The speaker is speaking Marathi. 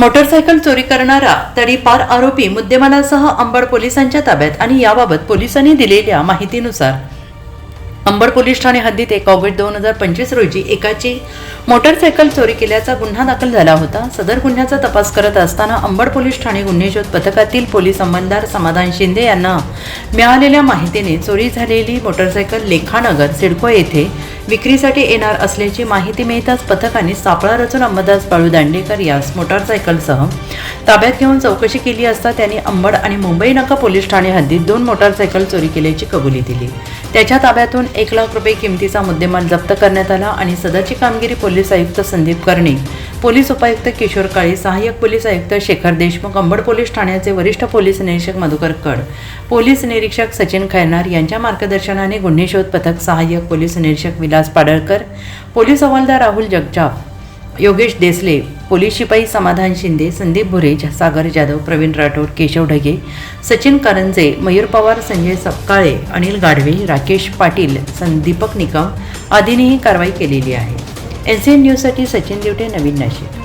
मोटरसायकल चोरी करणारा तडीपार आरोपी मुद्देमालासह अंबड पोलिसांच्या ताब्यात आणि याबाबत पोलिसांनी दिलेल्या माहितीनुसार अंबड पोलीस ठाणे हद्दीत एक ऑगस्ट दोन हजार पंचवीस रोजी एकाची मोटरसायकल चोरी केल्याचा गुन्हा दाखल झाला होता. सदर गुन्ह्याचा तपास करत असताना अंबड पोलीस ठाणे गुन्हे शोध पथकातील पोलीस अंमलदार समाधान शिंदे यांना मिळालेल्या माहितीने चोरी झालेली मोटरसायकल लेखानगर सिडको येथे विक्रीसाठी येणार असल्याची माहिती मिळताच पथकाने सापळा रचून अंबादास बाळू दांडेकर यास मोटारसायकलसह ताब्यात घेऊन चौकशी केली असता त्यांनी अंबड आणि मुंबई नाका पोलीस ठाणे हद्दीत दोन मोटारसायकल चोरी केल्याची कबुली दिली. त्याच्या ताब्यातून एक लाख रुपये किमतीचा मुद्देमाल जप्त करण्यात आला आणि सदरची कामगिरी पोलीस आयुक्त संदीप कर्णे पोलीस उपायुक्त किशोर काळे सहाय्यक पोलीस आयुक्त शेखर देशमुख अंबड पोलीस ठाण्याचे वरिष्ठ पोलीस निरीक्षक मधुकर कड पोलीस निरीक्षक सचिन खैरनार यांच्या मार्गदर्शनाने गुन्हे शोध पथक सहाय्यक पोलीस निरीक्षक विलास पाडळकर पोलीस हवालदार राहुल जगजाप योगेश देसले पोलीस शिपाई समाधान शिंदे संदीप भुरे सागर जाधव प्रवीण राठोड केशव ढगे सचिन कारंजे मयूर पवार संजय सपकाळे अनिल गाढवे राकेश पाटील संदीपक निकम आदींनीही कारवाई केलेली आहे. एन सी एन न्यूजसाठी सचिन दिवटे नवीन नाशिक.